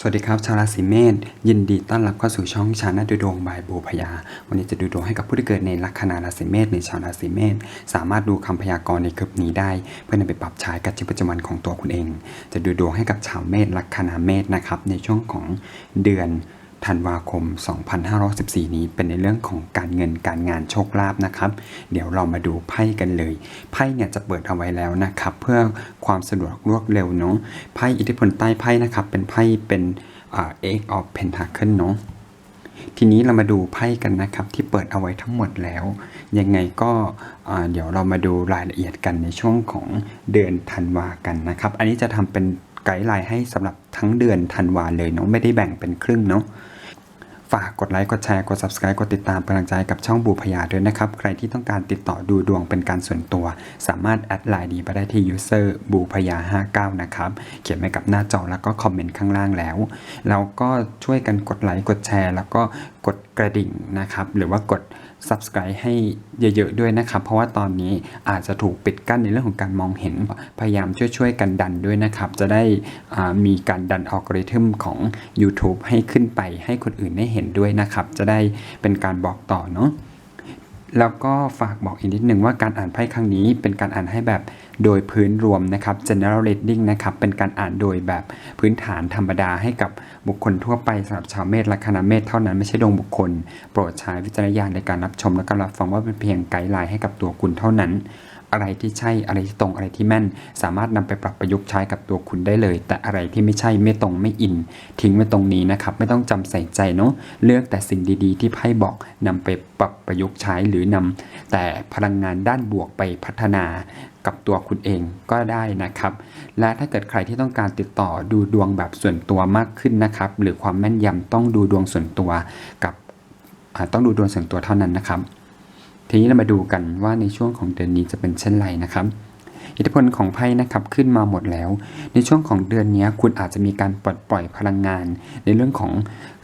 สวัสดีครับ ชาวราศีเมษยินดีต้อนรับเข้าสู่ช่องชาแนลดูดวงบายบูพยา วันนี้จะดูดวงให้กับผู้ที่เกิดในลัคนาราศีเมษหรือชาวราศีเมษสามารถดูคำพยากรณ์ในคลิปนี้ได้ เพื่อนำไปปรับใช้กับชีวิตประจำวันของตัวคุณเอง จะดูดวงให้กับชาวเมษลัคนาเมษนะครับในช่วงของเดือน ธันวาคม 2514 นี้เป็นในเรื่องของการเงินการงานโชคลาภนะครับ เดี๋ยวเรามาดูไพ่กันเลย ไพ่เนี่ยจะเปิดเอาไว้แล้วนะครับ เพื่อความสะดวกรวดเร็วเนาะไพ่อิทธิพลใต้ไพ่นะครับ เป็นไพ่เป็นเอ่า Eight of Pentacle เนาะทีนี้เรามาดูไพ่กันนะครับ ที่เปิดเอาไว้ทั้งหมดแล้ว ยังไงก็เดี๋ยวเรามาดูรายละเอียดกันในช่วงของเดือนธันวากันนะครับ อันนี้จะทำเป็นไกด์ไลน์ให้สำหรับทั้งเดือนธันวาเลยเนาะไม่ได้แบ่งเป็นครึ่งเนาะ ฝากกดไลค์ กดแชร์ กด subscribe กดติดตามเป็นกำลังใจกับช่องบูพยาด้วยนะครับ ใครที่ต้องการติดต่อดูดวงเป็นการส่วนตัว สามารถแอดไลน์ดีไปได้ที่ user บูพยา59 นะครับ เขียนไว้กับหน้าจอแล้วก็คอมเมนต์ข้างล่างแล้ว แล้วก็ช่วยกันกดไลค์ กดแชร์ แล้วก็กดกระดิ่งนะครับ หรือว่ากด subscribe ให้เยอะๆด้วยนะครับ เพราะว่าตอนนี้อาจจะถูกปิดกั้นในเรื่องของการมองเห็น พยายามช่วยๆกันดันด้วยนะครับ จะได้มีการดันอัลกอริทึมของ YouTube ให้ขึ้นไปให้คนอื่นได้เห็นด้วยนะครับ จะได้เป็นการบอกต่อเนาะแล้วก็ฝากบอกอีกนิดนึงว่าการอ่านไพ่ครั้งนี้เป็นการอ่านให้แบบโดยพื้นรวมนะครับ general reading นะครับ เป็นการอ่านโดยแบบพื้นฐานธรรมดาให้กับบุคคลทั่วไปสำหรับชาวเมษลัคนาเมษเท่านั้นไม่ใช่ดวงบุคคล โปรดใช้วิจารณญาณในการรับชมและก็รับฟังว่าเป็นเพียงไกด์ไลน์ให้กับตัวคุณเท่านั้น อะไรที่ใช่อะไรที่ตรงอะไรที่แม่น สามารถนำไปปรับประยุกต์ใช้กับตัวคุณได้เลย แต่อะไรที่ไม่ใช่ไม่ตรงไม่อิน ทิ้งไว้ตรงนี้นะครับ ไม่ต้องจำใส่ใจเนาะเลือกแต่สิ่งดีๆ ที่ไพ่บอกนำไปปรับประยุกต์ใช้หรือนำแต่พลังงานด้านบวกไปพัฒนากับตัวคุณเองก็ได้นะครับ และถ้าเกิดใครที่ต้องการติดต่อดูดวงแบบส่วนตัวมากขึ้นนะครับ หรือความแม่นยำต้องดูดวงส่วนตัวกับต้องดูดวงส่วนตัวเท่านั้นนะครับ ทีนี้เรามาดูกันว่าในช่วงของเดือนนี้จะเป็นเช่นไรนะครับ อิทธิพลของไพ่นะครับขึ้นมาหมดแล้ว ในช่วงของเดือนนี้คุณอาจจะมีการปลดปล่อยพลังงาน ในเรื่องของ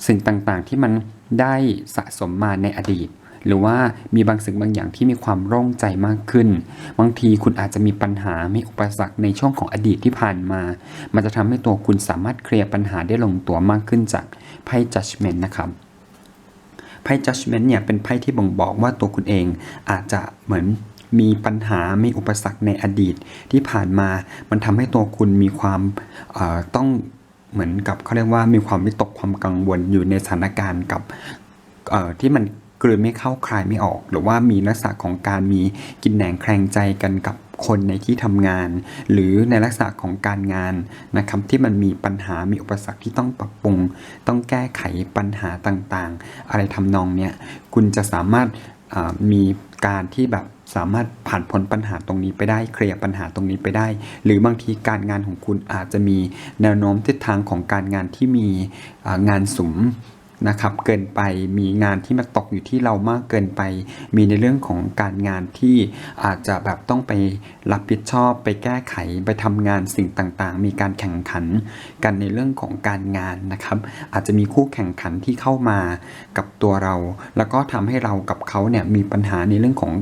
สิ่งต่างๆ ที่มันได้สะสมมาในอดีต หรือว่ามีบางสิ่งบางอย่างที่มีความโล่งใจมากขึ้น บางทีคุณอาจจะมีปัญหามีอุปสรรคในช่วงของอดีตที่ผ่านมา มันจะทำให้ตัวคุณสามารถเคลียร์ปัญหาได้ลงตัวมากขึ้นจากไพ่ judgment นะครับ ไพ่ judgment เนี่ยเป็นไพ่ที่บ่งบอกว่าตัวคุณเองอาจจะเหมือนมีปัญหา มีอุปสรรคในอดีตที่ผ่านมา มันทำให้ตัวคุณมีความต้องเหมือนกับเขาเรียกว่ามีความวิตกความกังวลอยู่ในสถานการณ์กับที่มันกลืนไม่เข้าคลายไม่ออก หรือว่ามีลักษณะของการมีกินแหนงแคลงใจกันกับ คนในที่ทำงาน หรือในลักษณะของการงานนะครับที่มันมีปัญหามีอุปสรรคที่ต้องปรับปรุง ต้องแก้ไขปัญหาต่างๆ อะไรทำนองเนี้ยคุณจะสามารถมีการที่แบบสามารถผ่านพ้นปัญหาตรงนี้ไปได้เคลียร์ปัญหาตรงนี้ไปได้ หรือบางทีการงานของคุณอาจจะมีแนวโน้มทิศทางของการงานที่มีงานสุม นะครับเกินไปมีงานที่มาตกอยู่ที่เรามากเกินไป มีในเรื่องของการงานที่อาจจะแบบต้องไปรับผิดชอบไปแก้ไขไปทำงานสิ่งต่างๆ มีการแข่งขันกันในเรื่องของการงานนะครับ อาจจะมีคู่แข่งขันที่เข้ามากับตัวเรา แล้วก็ทำให้เรากับเขาเนี่ยมีปัญหาในเรื่องของ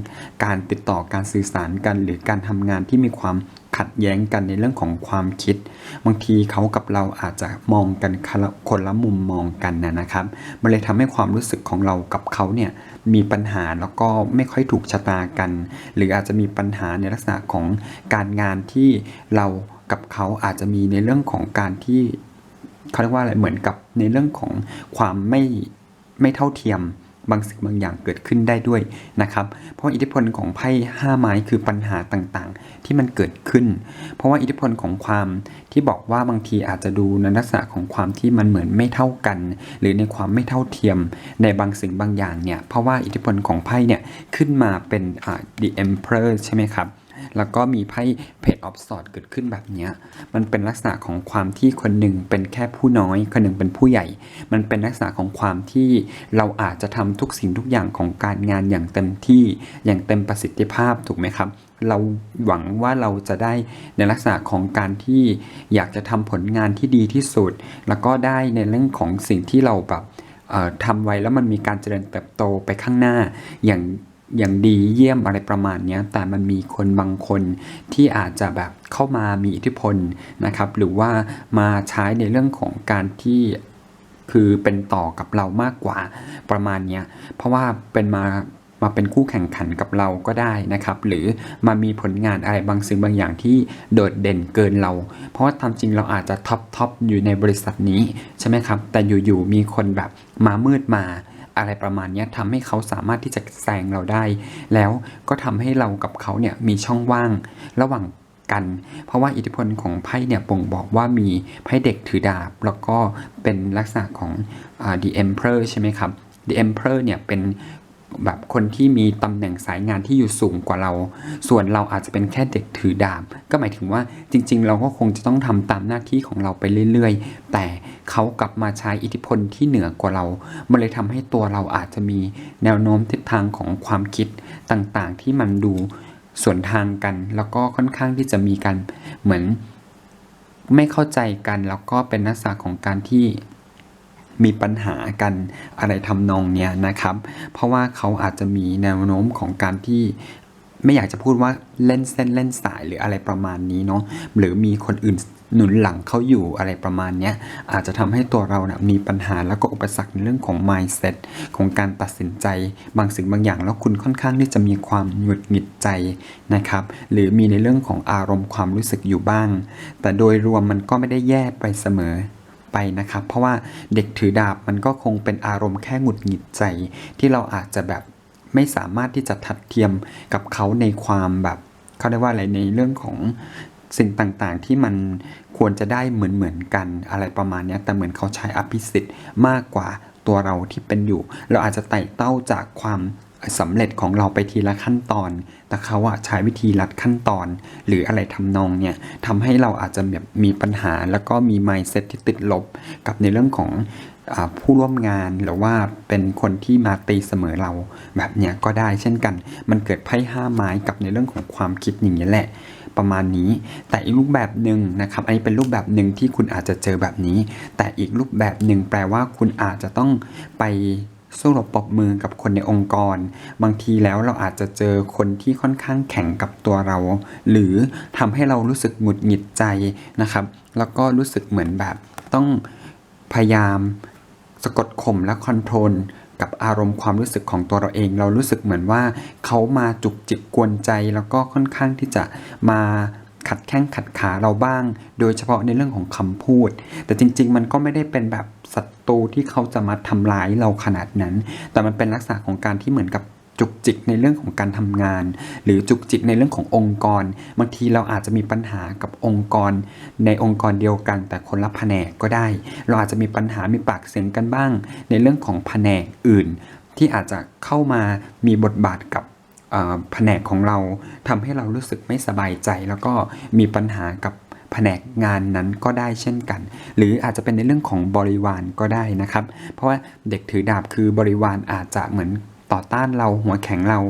การติดต่อการสื่อสารกัน หรือการทำงานที่มีความ ขัดแย้งกันในเรื่องของความคิด บางทีเขากับเราอาจจะมองกันคนละมุมมองกันนะนะครับ มันเลยทำให้ความรู้สึกของเรากับเขาเนี่ยมีปัญหาแล้วก็ไม่ค่อยถูกชะตากัน หรืออาจจะมีปัญหาในลักษณะของการงานที่เรากับเขาอาจจะมีในเรื่องของการที่เขาเรียกว่าอะไรเหมือนกับในเรื่องของความไม่ไม่เท่าเทียม บางสิ่งบางอย่างเกิดขึ้นได้ด้วยนะครับ เพราะอิทธิพลของไพ่ห้าไม้คือปัญหาต่างๆ ที่มันเกิดขึ้น เพราะว่าอิทธิพลของความที่บอกว่าบางทีอาจจะดูในลักษณะของความที่มันเหมือนไม่เท่ากัน หรือในความไม่เท่าเทียมในบางสิ่งบางอย่างเนี่ยเพราะว่าอิทธิพลของไพ่เนี่ยขึ้นมาเป็น the emperor ใช่ไหมครับ แล้วก็มีไพ่เพจออฟสอดเกิดขึ้นแบบนี้มันเป็นลักษณะของความที่คนหนึ่งเป็นแค่ผู้น้อย คนหนึ่งเป็นผู้ใหญ่ มันเป็นลักษณะของความที่เราอาจจะทำทุกสิ่งทุกอย่างของการงานอย่างเต็มที่อย่างเต็มประสิทธิภาพถูกไหมครับเราหวังว่าเราจะได้ในลักษณะของการที่อยากจะทำผลงานที่ดีที่สุด แล้วก็ได้ในเรื่องของสิ่งที่เราแบบทำไว้แล้วมันมีการเจริญเติบโตไปข้างหน้าอย่าง อย่างดีเยี่ยมอะไรประมาณนี้แต่มันมีคนบางคนที่อาจจะแบบเข้ามามีอิทธิพลนะครับ หรือว่ามาใช้ในเรื่องของการที่คือเป็นต่อกับเรามากกว่าประมาณนี้เพราะว่าเป็นมามาเป็นคู่แข่งขันกับเราก็ได้นะครับ หรือมามีผลงานอะไรบางสิ่งบางอย่างที่โดดเด่นเกินเรา เพราะว่าทำจริงเราอาจจะท็อปท็อปอยู่ในบริษัทนี้ใช่ไหมครับ แต่อยู่ๆมีคนแบบมามืดมา อะไรประมาณนี้ทำให้เขาสามารถที่จะแซงเราได้ แล้วก็ทำให้เรากับเขาเนี่ยมีช่องว่างระหว่างกัน เพราะว่าอิทธิพลของไพ่เนี่ยบ่งบอกว่ามีไพ่เด็กถือดาบ แล้วก็เป็นลักษณะของอา The Emperor ใช่ไหมครับ The Emperor เนี่ยเป็น แบบคนที่มีตำแหน่งสายงานที่อยู่สูงกว่าเรา ส่วนเราอาจจะเป็นแค่เด็กถือดาบ ก็หมายถึงว่าจริง ๆ เราก็คงจะต้องทำตามหน้าที่ของเราไปเรื่อย ๆ แต่เขากลับมาใช้อิทธิพลที่เหนือกว่าเรา มันเลยทำให้ตัวเราอาจจะมีแนวโน้มทิศทางของความคิดต่างๆ ที่มันดูส่วนทางกัน แล้วก็ค่อนข้างที่จะมีการเหมือนไม่เข้าใจกัน แล้วก็เป็นลักษณะของการที่ มีปัญหากันอะไรทำนองเนี้ยนะครับ เพราะว่าเขาอาจจะมีแนวโน้มของการที่ไม่อยากจะพูดว่าเล่นเส้นเล่นสายหรืออะไรประมาณนี้เนาะหรือมีคนอื่นหนุนหลังเขาอยู่อะไรประมาณเนี้ยอาจจะทำให้ตัวเรานะมีปัญหาแล้วก็อุปสรรคในเรื่องของ mindset ของการตัดสินใจ บางสิ่งบางอย่างแล้วคุณค่อนข้างที่จะมีความหงุดหงิดใจนะครับ หรือมีในเรื่องของอารมณ์ความรู้สึกอยู่บ้าง แต่โดยรวมมันก็ไม่ได้แย่ไปเสมอ ไปนะครับ เพราะว่าเด็กถือดาบมันก็คงเป็นอารมณ์แค่หงุดหงิดใจ ที่เราอาจจะแบบไม่สามารถที่จะทัดเทียมกับเขาในความแบบเขาเรียกว่าอะไรในเรื่องของสิ่งต่างๆ ที่มันควรจะได้เหมือนเหมือนๆกันอะไรประมาณนี้แต่เหมือนเขาใช้อภิสิทธิ์มากกว่าตัวเราที่เป็นอยู่ เราอาจจะไต่เต้าจากความ สำเร็จของเราไปทีละขั้นตอน แต่เขาอะใช้วิธีลัดขั้นตอน หรืออะไรทำนองเนี่ยทำให้เราอาจจะแบบมีปัญหา แล้วก็มี mindset ที่ติดลบ กับในเรื่องของอผู้ร่วมงานหรือว่าเป็นคนที่มาตีเสมอเราแบบเนี้ยก็ได้เช่นกัน มันเกิดไพ่ห้าไม้กับในเรื่องของความคิดอย่างนี้ยแหละ ประมาณนี้ แต่อีกรูปแบบหนึ่งนะครับอันนี้เป็นรูปแบบหนึ่งที่คุณอาจจะเจอแบบนี้ แต่อีกรูปแบบหนึ่งแปลว่าคุณอาจจะต้องไป สู้รบปรบมือกับคนในองค์กร บางทีแล้วเราอาจจะเจอคนที่ค่อนข้างแข็งกับตัวเรา หรือทำให้เรารู้สึกหงุดหงิดใจนะครับ แล้วก็รู้สึกเหมือนแบบต้องพยายามสะกดข่มและคอนโทรลกับอารมณ์ความรู้สึกของตัวเราเอง เรารู้สึกเหมือนว่าเขามาจุกจิกกวนใจ แล้วก็ค่อนข้างที่จะมา ขัดแข้งขัดขาเราบ้าง โดยเฉพาะในเรื่องของคำพูด แต่จริง ๆ มันก็ไม่ได้เป็นแบบศัตรูที่เขาจะมาทำร้ายเราขนาดนั้น แต่มันเป็นลักษณะของการที่เหมือนกับจุกจิกในเรื่องของการทำงาน หรือจุกจิกในเรื่องขององค์กร บางทีเราอาจจะมีปัญหากับองค์กร ในองค์กรเดียวกัน แต่คนละแผนกก็ได้ เราอาจจะมีปัญหามีปากเสียงกันบ้าง ในเรื่องของแผนกอื่น ที่อาจจะเข้ามามีบทบาทกับ แผนกของเราทำให้เรารู้สึกไม่สบายใจ แล้วก็มีปัญหากับแผนกงานนั้นก็ได้เช่นกัน หรืออาจจะเป็นในเรื่องของบริวารก็ได้นะครับ เพราะว่าเด็กถือดาบคือบริวารอาจจะเหมือนต่อต้านเราหัวแข็งเรา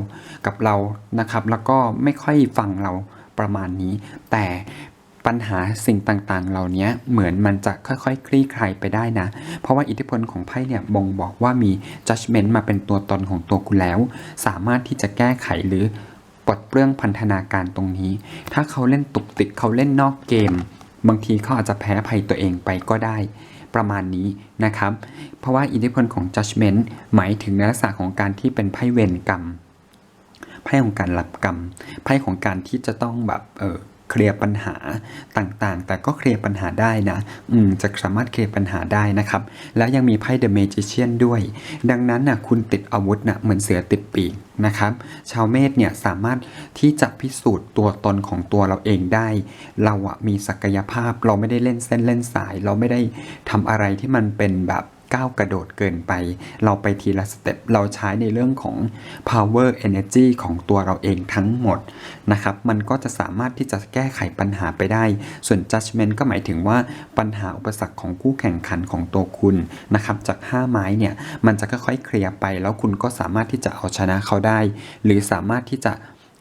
กับเรานะครับ แล้วก็ไม่ค่อยฟังเราประมาณนี้ แต่ ปัญหาสิ่งต่างๆ เหล่านี้เหมือนมันจะค่อยๆ คลี่คลายไปได้นะ เพราะว่าอิทธิพลของไพ่เนี่ยบ่งบอกว่ามี judgment มาเป็นตัวตนของตัวคุณแล้ว สามารถที่จะแก้ไขหรือปลดเปลื้องพันธนาการตรงนี้ ถ้าเขาเล่นตุกติกเขาเล่นนอกเกม บางทีเขาอาจจะแพ้ภัยตัวเองไปก็ได้ ประมาณนี้นะครับ เพราะว่าอิทธิพลของ judgment หมายถึงในลักษณะของการที่เป็นไพ่เวรกรรมไพ่ของการรับกรรมไพ่ของการที่จะต้องแบบเออ เคลียร์ปัญหาต่างๆ แต่ก็เคลียร์ปัญหาได้นะ อืม จะสามารถเคลียร์ปัญหาได้นะครับ แล้วยังมีไพ่ The Magician ด้วย ดังนั้นนะคุณติดอาวุธนะเหมือนเสือติดปีกนะครับ ชาวเมษเนี่ยสามารถที่จะพิสูจน์ตัวตนของตัวเราเองได้ เราอะมีศักยภาพ เราไม่ได้เล่นเส้นเล่นสาย เราไม่ได้ทำอะไรที่มันเป็นแบบ ก้าวกระโดดเกินไป เราไปทีละสเต็ปเราใช้ในเรื่องของ power energy ของตัวเราเองทั้งหมดนะครับ มันก็จะสามารถที่จะแก้ไขปัญหาไปได้ ส่วน judgment ก็หมายถึงว่าปัญหาอุปสรรคของคู่แข่งขันของตัวคุณนะครับ จาก 5 ไม้เนี่ยมันจะค่อยๆเคลียร์ไป แล้วคุณก็สามารถที่จะเอาชนะเขาได้ หรือสามารถที่จะ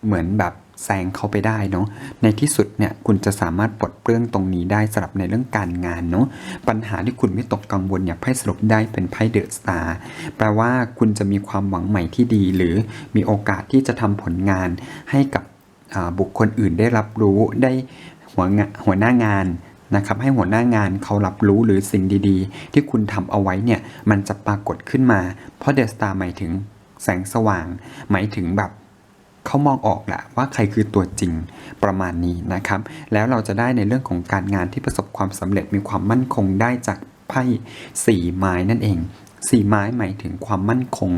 เหมือนแบบ แซงเขาไปได้เนาะในที่สุดเนี่ยคุณจะสามารถปลดเปลื้องตรงนี้ได้สำหรับในเรื่องการงานเนาะปัญหาที่คุณไม่ตกกังวลเนี่ยไพ่สรุปได้เป็นไพ่เดอะสตาร์แปลว่าคุณจะมีความหวังใหม่ที่ดี หรือมีโอกาสที่จะทำผลงานให้กับบุคคลอื่นได้รับรู้ได้หัวหัวหน้างานนะครับให้หัวหน้างานเขารับรู้หรือสิ่งดีๆ ที่คุณทำเอาไว้เนี่ยมันจะปรากฏขึ้นมา เพราะเดอะสตาร์หมายถึงแสงสว่าง หมายถึงแบบ เขามองออกแหละว่าใครคือตัวจริงประมาณนี้นะครับ แล้วเราจะได้ในเรื่องของการงานที่ประสบความสำเร็จมีความมั่นคงได้จากไพ่สี่ไม้นั่นเองสี่ไม้หมายถึงความมั่นคง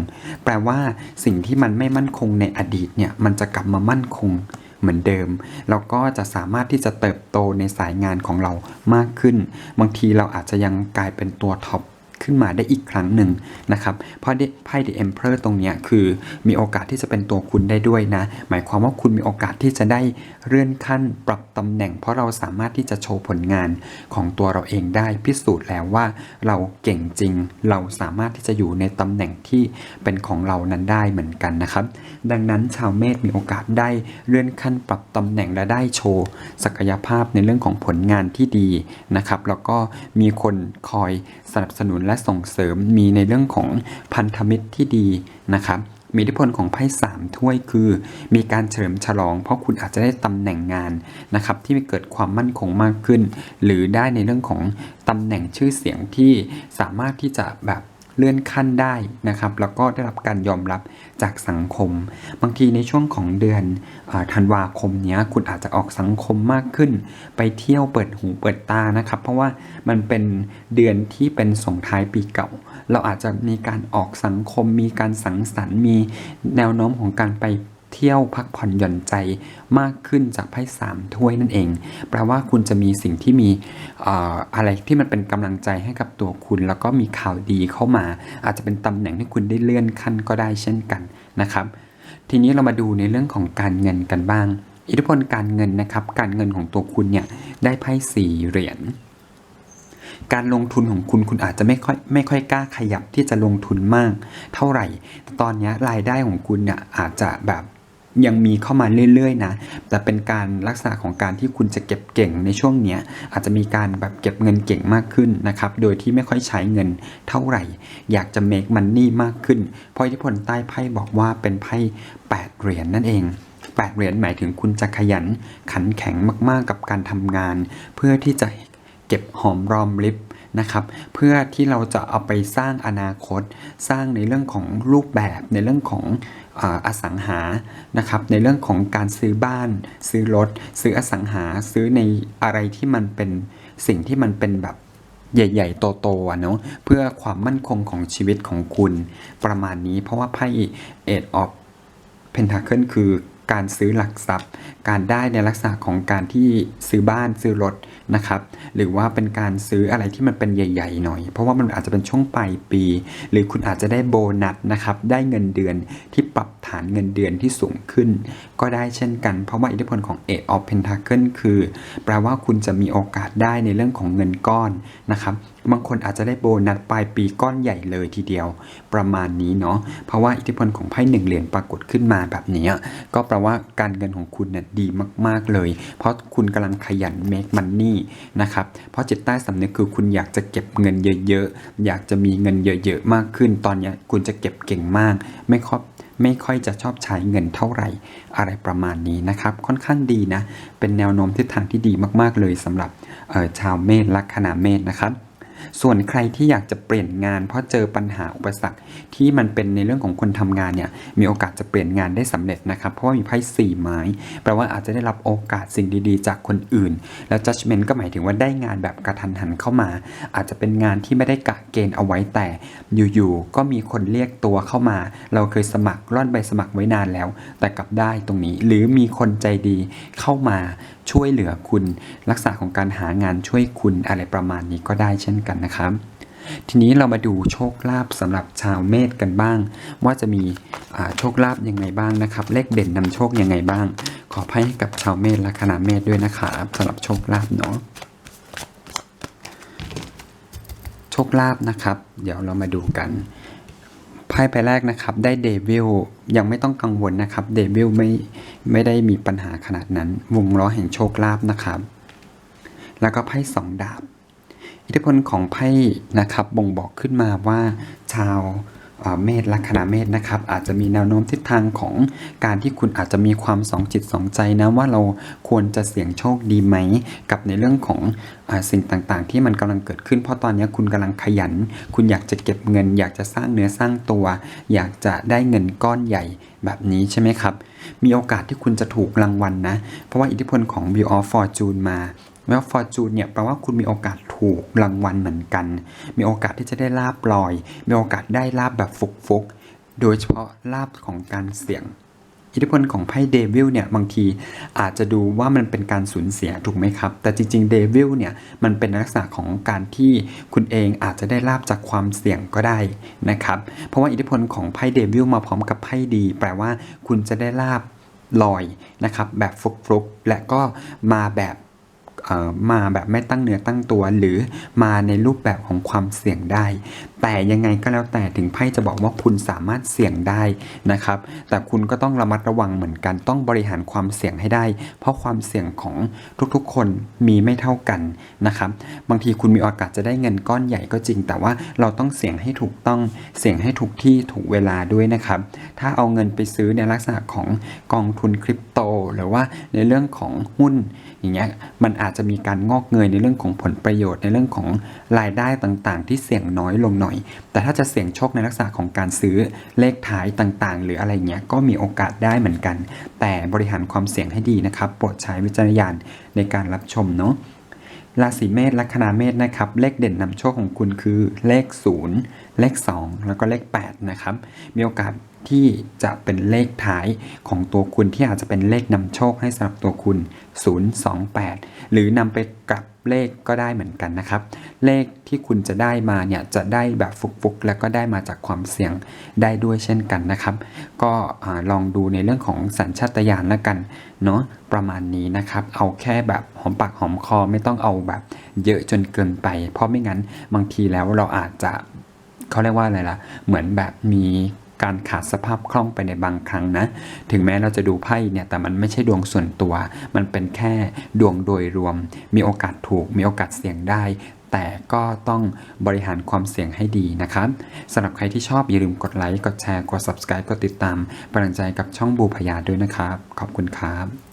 แปลว่าสิ่งที่มันไม่มั่นคงในอดีตเนี่ยมันจะกลับมามั่นคงเหมือนเดิม เราก็จะสามารถที่จะเติบโตในสายงานของเรามากขึ้น บางทีเราอาจจะยังกลายเป็นตัวท็อป ขึ้นมาได้อีกครั้งหนึ่งนะครับเพราะไพ่ The Emperor ตรงนี้คือมีโอกาสที่จะเป็นตัวคุณได้ด้วยนะ หมายความว่าคุณมีโอกาสที่จะได้เลื่อนขั้นปรับตำแหน่ง เพราะเราสามารถที่จะโชว์ผลงานของตัวเราเองได้พิสูจน์แล้วว่าเราเก่งจริง เราสามารถที่จะอยู่ในตำแหน่งที่เป็นของเรานั้นได้เหมือนกันนะครับ ดังนั้นชาวเมษมีโอกาสได้เลื่อนขั้นปรับตำแหน่งและได้โชว์ ศักยภาพในเรื่องของผลงานที่ดีนะครับแล้วก็มีคนคอยสนับสนุนและส่งเสริมมีในเรื่องของพันธมิตรที่ดีนะครับมีอิทธิพลของไพ่สามถ้วยคือ มีการเฉลิมฉลอง เพราะคุณอาจจะได้ตำแหน่งงานนะครับที่เกิดความมั่นคงมากขึ้น หรือได้ในเรื่องของตำแหน่งชื่อเสียงที่สามารถที่จะแบบ เลื่อนขั้นได้นะครับ แล้วก็ได้รับการยอมรับจากสังคม บางทีในช่วงของเดือนอธันวาคมเนี้ยคุณอาจจะออกสังคมมากขึ้น ไปเที่ยวเปิดหูเปิดตานะครับ เพราะว่ามันเป็นเดือนที่เป็นส่งท้ายปีเก่า เราอาจจะมีการออกสังคม มีการสังสรรค์มีแนวโน้มของการไป เที่ยวพักผ่อนหย่อนใจมากขึ้นจากไพ่สามถ้วยนั่นเอง แปลว่าคุณจะมีสิ่งที่มีอะไรที่มันเป็นกำลังใจให้กับตัวคุณ แล้วก็มีข่าวดีเข้ามา อาจจะเป็นตำแหน่งที่คุณได้เลื่อนขั้นก็ได้เช่นกันนะครับ ทีนี้เรามาดูในเรื่องของการเงินกันบ้าง อิทธิพลการเงินนะครับ การเงินของตัวคุณเนี่ยได้ไพ่สี่เหรียญการลงทุนของคุณคุณอาจจะไม่ค่อยไม่ค่อยกล้าขยับที่จะลงทุนมาก เท่าไหร่ตตอนนี้รายได้ของคุณเนี่ยอาจจะแบบ ยังมีเข้ามาเรื่อยๆนะ แต่เป็นการลักษณะของการที่คุณจะเก็บเก่งในช่วงเนี้ยอาจจะมีการแบบเก็บเงินเก่งมากขึ้นนะครับ โดยที่ไม่ค่อยใช้เงินเท่าไหร่ อยากจะ make money มากขึ้น เพราะอิทธิพลใต้ไพ่บอกว่าเป็นไพ่8เหรียญนั่นเอง8เหรียญหมายถึงคุณจะขยันขันแข็งมากๆกับการทำงาน เพื่อที่จะเก็บหอมรอมริบ นะครับเพื่อที่เราจะเอาไปสร้างอนาคต สร้างในเรื่องของรูปแบบในเรื่องของอสังหานะครับในเรื่องของการซื้อบ้าน ซื้อรถ ซื้ออสังหาซื้อในอะไรที่มันเป็นสิ่งที่มันเป็นแบบใหญ่ ๆ โตๆอะเนาะเพื่อความมั่นคงของชีวิตของคุณประมาณนี้เพราะว่าไพ่เอ็ดออฟเพนทาเคิลคือการซื้อหลักทรัพย์ การได้ในลักษณะของการที่ซื้อบ้านซื้อรถนะครับ หรือว่าเป็นการซื้ออะไรที่มันเป็นใหญ่ ๆ หน่อย เพราะว่ามันอาจจะเป็นช่วงปลายปี หรือคุณอาจจะได้โบนัสนะครับ ได้เงินเดือนที่ปรับฐานเงินเดือนที่สูงขึ้น ก็ได้เช่นกัน เพราะว่าอิทธิพลของ Eight of Pentacle คือ แปลว่าคุณจะมีโอกาสได้ในเรื่องของเงินก้อนนะครับบางคนอาจจะได้โบนัสปลายปีก้อนใหญ่เลยทีเดียว ประมาณนี้เนาะเพราะว่าอิทธิพลของไพ่หนึ่งเหรียญปรากฏขึ้นมาแบบนี้ก็แปลว่าการเงินของคุณเนี่ยดีมาก ๆ เลย เพราะคุณกำลังขยัน make money นะครับ เพราะจิตใต้สำนึกคือคุณอยากจะเก็บเงินเยอะ ๆ อยากจะมีเงินเยอะ ๆ มากขึ้น ตอนนี้คุณจะเก็บเก่งมาก ไม่ค่อยไม่ค่อยจะชอบใช้เงินเท่าไหร่ อะไรประมาณนี้นะครับ ค่อนข้างดีนะ เป็นแนวโน้มทิศทางที่ดีมาก ๆ เลยสำหรับชาวเมษลัคนาเมษนะครับ ส่วนใครที่อยากจะเปลี่ยนงาน เพราะเจอปัญหาอุปสรรคที่มันเป็นในเรื่องของคนทำงานเนี่ยมีโอกาสจะเปลี่ยนงานได้สำเร็จนะครับ เพราะว่ามีไพ่สี่ไม้แปลว่าอาจจะได้รับโอกาสสิ่งดีๆ จากคนอื่น แล้ว judgment ก็หมายถึงว่าได้งานแบบกระทันหันเข้ามา อาจจะเป็นงานที่ไม่ได้กะเกณฑ์เอาไว้แต่อยู่ๆก็มีคนเรียกตัวเข้ามา เราเคยสมัครร่อนใบสมัครไว้นานแล้ว แต่กลับได้ตรงนี้หรือมีคนใจดีเข้ามาช่วยเหลือคุณ ลักษณะของการหางานช่วยคุณอะไรประมาณนี้ก็ได้เช่นกันนะครับ ทีนี้เรามาดูโชคลาภสำหรับชาวเมษกันบ้าง ว่าจะมีโชคลาภยังไงบ้างนะครับ เลขเด่นนำโชคยังไงบ้าง ขอไพ่ให้กับชาวเมษและคณะเมษด้วยนะครับสำหรับโชคลาภเนาะโชคลาภนะครับ เดี๋ยวเรามาดูกันไพ่ใบแรกนะครับได้เดวิลยังไม่ต้องกังวลนะครับเดวิลไม่ไม่ได้มีปัญหาขนาดนั้น วงล้อแห่งโชคลาภนะครับ แล้วก็ไพ่สองดาบ อิทธิพลของไพ่นะครับบ่งบอกขึ้นมาว่าชาวเมษลัคนาเมษนะครับอาจจะมีแนวโน้มทิศทางของการที่คุณอาจจะมีความสองจิตสองใจนะว่าเราควรจะเสี่ยงโชคดีไหม กับในเรื่องของอสิ่งต่างๆ ที่มันกำลังเกิดขึ้น เพราะตอนนี้คุณกำลังขยัน คุณอยากจะเก็บเงิน อยากจะสร้างเนื้อสร้างตัว อยากจะได้เงินก้อนใหญ่แบบนี้ใช่ไหมครับ มีโอกาสที่คุณจะถูกรางวัลนะเพราะว่าอิทธิพลของ View of Fortune มา แล้วฟอร์จูนเนี่ยแปลว่าคุณมีโอกาสถูกรางวัลเหมือนกัน มีโอกาสที่จะได้ลาบลอย มีโอกาสได้ลาบแบบฟุกๆ โดยเฉพาะลาบของการเสี่ยง อิทธิพลของไพ่เดวิลเนี่ยบางทีอาจจะดูว่ามันเป็นการสูญเสียถูกไหมครับ แต่จริงๆเดวิลเนี่ยมันเป็นลักษณะของการที่คุณเองอาจจะได้ลาบจากความเสี่ยงก็ได้นะครับ เพราะว่าอิทธิพลของไพ่เดวิลมาพร้อมกับไพ่ดี แปลว่าคุณจะได้ลาบลอยนะครับแบบฟุกๆและก็มาแบบ มาแบบไม่ตั้งเนื้อตั้งตัว หรือมาในรูปแบบของความเสี่ยงได้ แต่ยังไงก็แล้วแต่ถึงไพ่จะบอกว่าคุณสามารถเสี่ยงได้นะครับ แต่คุณก็ต้องระมัดระวังเหมือนกันต้องบริหารความเสี่ยงให้ได้ เพราะความเสี่ยงของทุกๆ คนมีไม่เท่ากันนะครับ บางทีคุณมีโอกาสจะได้เงินก้อนใหญ่ก็จริง แต่ว่าเราต้องเสี่ยงให้ถูกต้องเสี่ยงให้ถูกที่ถูกเวลาด้วยนะครับ ถ้าเอาเงินไปซื้อในลักษณะของกองทุนคริปโต หรือว่าในเรื่องของหุ้น อย่างเงี้ยมันอาจจะมีการงอกเงยในเรื่องของผลประโยชน์ในเรื่องของรายได้ต่างๆ ที่เสี่ยงน้อยลงหน่อย แต่ถ้าจะเสี่ยงโชคในลักษณะของการซื้อเลขท้ายต่างๆ หรืออะไรเงี้ยก็มีโอกาสได้เหมือนกัน แต่บริหารความเสี่ยงให้ดีนะครับโปรดใช้วิจารณญาณในการรับชมเนาะราศีเมษลัคนาเมษนะครับ เลขเด่นนำโชคของคุณคือเลข 0 เลข 2 แล้วก็เลข 8 นะครับ มีโอกาส ที่จะเป็นเลขท้ายของตัวคุณที่อาจจะเป็นเลขนำโชคให้สำหรับตัวคุณ 028 หรือนำไปกลับเลขก็ได้เหมือนกันนะครับ เลขที่คุณจะได้มาเนี่ยจะได้แบบฟุกๆ แล้วก็ได้มาจากความเสี่ยงได้ด้วยเช่นกันนะครับ ก็ลองดูในเรื่องของสัญชาตญาณแล้วกันเนาะประมาณนี้นะครับ เอาแค่แบบหอมปากหอมคอไม่ต้องเอาแบบเยอะจนเกินไป เพราะไม่งั้นบางทีแล้วเราอาจจะเขาเรียกว่าอะไรล่ะ เหมือนแบบมี การขาดสภาพคล่องไปในบางครั้งนะ ถึงแม้เราจะดูไพ่เนี่ยแต่มันไม่ใช่ดวงส่วนตัว มันเป็นแค่ดวงโดยรวม มีโอกาสถูก มีโอกาสเสี่ยงได้ แต่ก็ต้องบริหารความเสี่ยงให้ดีนะครับสำหรับใครที่ชอบอย่าลืมกดไลค์ กดแชร์ กด subscribe กดติดตามเป็นกำลังใจกับช่องบูพยาด้วยนะครับ ขอบคุณครับ